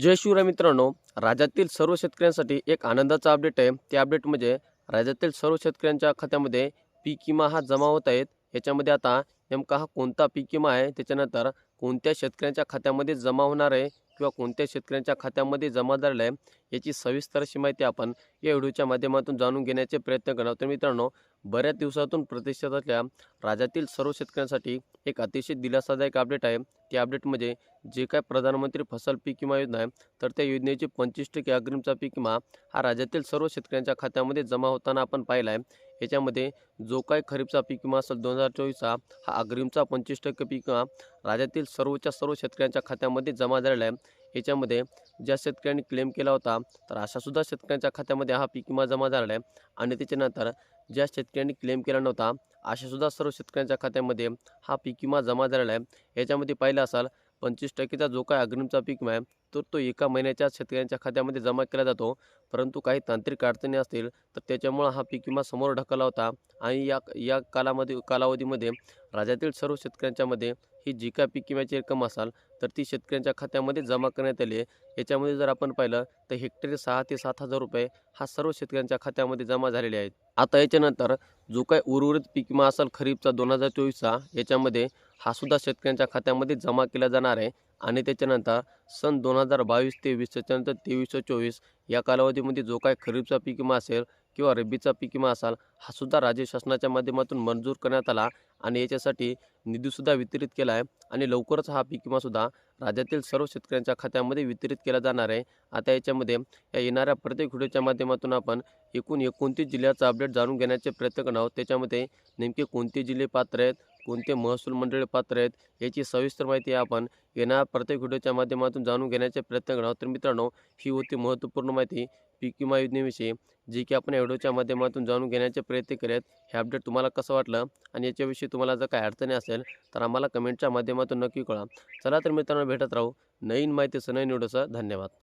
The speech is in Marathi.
जय शिवराय मित्रांनो. राज्यातील सर्व शेतकऱ्यांसाठी एक आनंदाचा अपडेट आहे. ते अपडेट म्हणजे राज्यातील सर्व शेतकऱ्यांच्या खात्यामध्ये पीक विमा हा जमा होत आहेत. याच्यामध्ये आता नेमका हा कोणता पीक विमा आहे? त्याच्यानंतर कोणत्या शेतकऱ्यांच्या खात्यामध्ये जमा होणार आहे किंवा कोणत्या शेतकऱ्यांच्या खात्यामध्ये जमा झालेला आहे याची सविस्तर अशी माहिती आपण या व्हिडिओच्या माध्यमातून जाणून घेण्याचे प्रयत्न करणार तर मित्रांनो बऱ्याच दिवसातून प्रतीक्षेत असल्या राज्यातील सर्व शेतकऱ्यांसाठी एक अतिशय दिलासादायक अपडेट आहे. त्या अपडेटमध्ये जे काय प्रधानमंत्री फसल पीक विमा योजना आहे तर त्या योजनेचे पंचवीस टक्के अग्रिमचा पीक विमा हा राज्यातील सर्व शेतकऱ्यांच्या खात्यामध्ये जमा होताना आपण पाहिला आहे याच्यामध्ये जो काय खरीपचा पीक विमा असेल दोन हजार चोवीसचा हा अग्रिमचा पंचवीस टक्के पीक विमा राज्यातील सर्वच्या सर्व शेतकऱ्यांच्या खात्यामध्ये जमा झालेला आहे. याच्यामध्ये ज्या शेतकऱ्यांनी क्लेम केला होता तर अशासुद्धा शेतकऱ्यांच्या खात्यामध्ये हा पीक विमा जमा झालेला आहे. आणि त्याच्यानंतर ज्या शेतकऱ्यांनी क्लेम केला नव्हता अशासुद्धा सर्व शेतकऱ्यांच्या खात्यामध्ये हा पीक विमा जमा झालेला आहे. याच्यामध्ये पाहिलं असाल पंचवीस टक्केचा जो काय अग्रिमचा पीक विमा आहे तर तो एका महिन्याच्या शेतकऱ्यांच्या खात्यामध्ये जमा केला जातो. परंतु काही तांत्रिक अडचणी असतील तर त्याच्यामुळं हा पीक विमा समोर ढकलला होता. आणि या या कालामध्ये कालावधीमध्ये राज्यातील सर्व शेतकऱ्यांच्यामध्ये ही जी काय पीक विम्याची रक्कम असाल तर ती शेतकऱ्यांच्या खात्यामध्ये जमा करण्यात आली आहे. याच्यामध्ये जर आपण पाहिलं तर हेक्टरी सहा ते सात हजार रुपये हा सर्व शेतकऱ्यांच्या खात्यामध्ये जमा झालेले आहेत. आता याच्यानंतर जो काय उर्वरित पीक विमा असेल खरीपचा दोन हजार चोवीसचा याच्यामध्ये हा सुद्धा शेतकऱ्यांच्या खात्यामध्ये जमा केला जाणार आहे. आणि त्याच्यानंतर सन दोन हजार बावीस तेवीस त्याच्यानंतर तेवीस चोवीस या कालावधीमध्ये जो काय खरीपचा पीक विमा असेल किंवा रब्बीचा पीक विमा असाल हा सुद्धा राज्य शासनाच्या माध्यमातून मंजूर करण्यात आला आणि याच्यासाठी निधीसुद्धा वितरित केला आहे. आणि लवकरच हा पीक विमासुद्धा राज्यातील सर्व शेतकऱ्यांच्या खात्यामध्ये वितरित केला जाणार आहे. आता याच्यामध्ये या येणाऱ्या प्रत्येक व्हिडिओच्या माध्यमातून आपण एकूण एकोणतीस जिल्ह्याचा अपडेट जाणून घेण्याचे प्रयत्न करणार आहोत. त्याच्यामध्ये नेमके कोणते जिल्हे पात्र आहेत? कोणते महसूल मंडळे पात्र आहेत याची सविस्तर माहिती आपण येणाऱ्या प्रत्येक व्हिडिओच्या माध्यमातून जाणून घेण्याचे प्रयत्न करणार तर मित्रांनो ही होती महत्त्वपूर्ण माहिती पीक विमा योजनेविषयी जी की आपण या व्हिडिओच्या माध्यमातून जाणून घेण्याचे प्रयत्न करत हे अपडेट तुम्हाला कसं वाटलं आणि याच्याविषयी तुम्हाला जर काही अडचणी असेल तर आम्हाला कमेंटच्या माध्यमातून नक्की कळा चला तर मित्रांनो भेटत राहू नवीन माहितीचं नवीन व्हिडिओसह. धन्यवाद.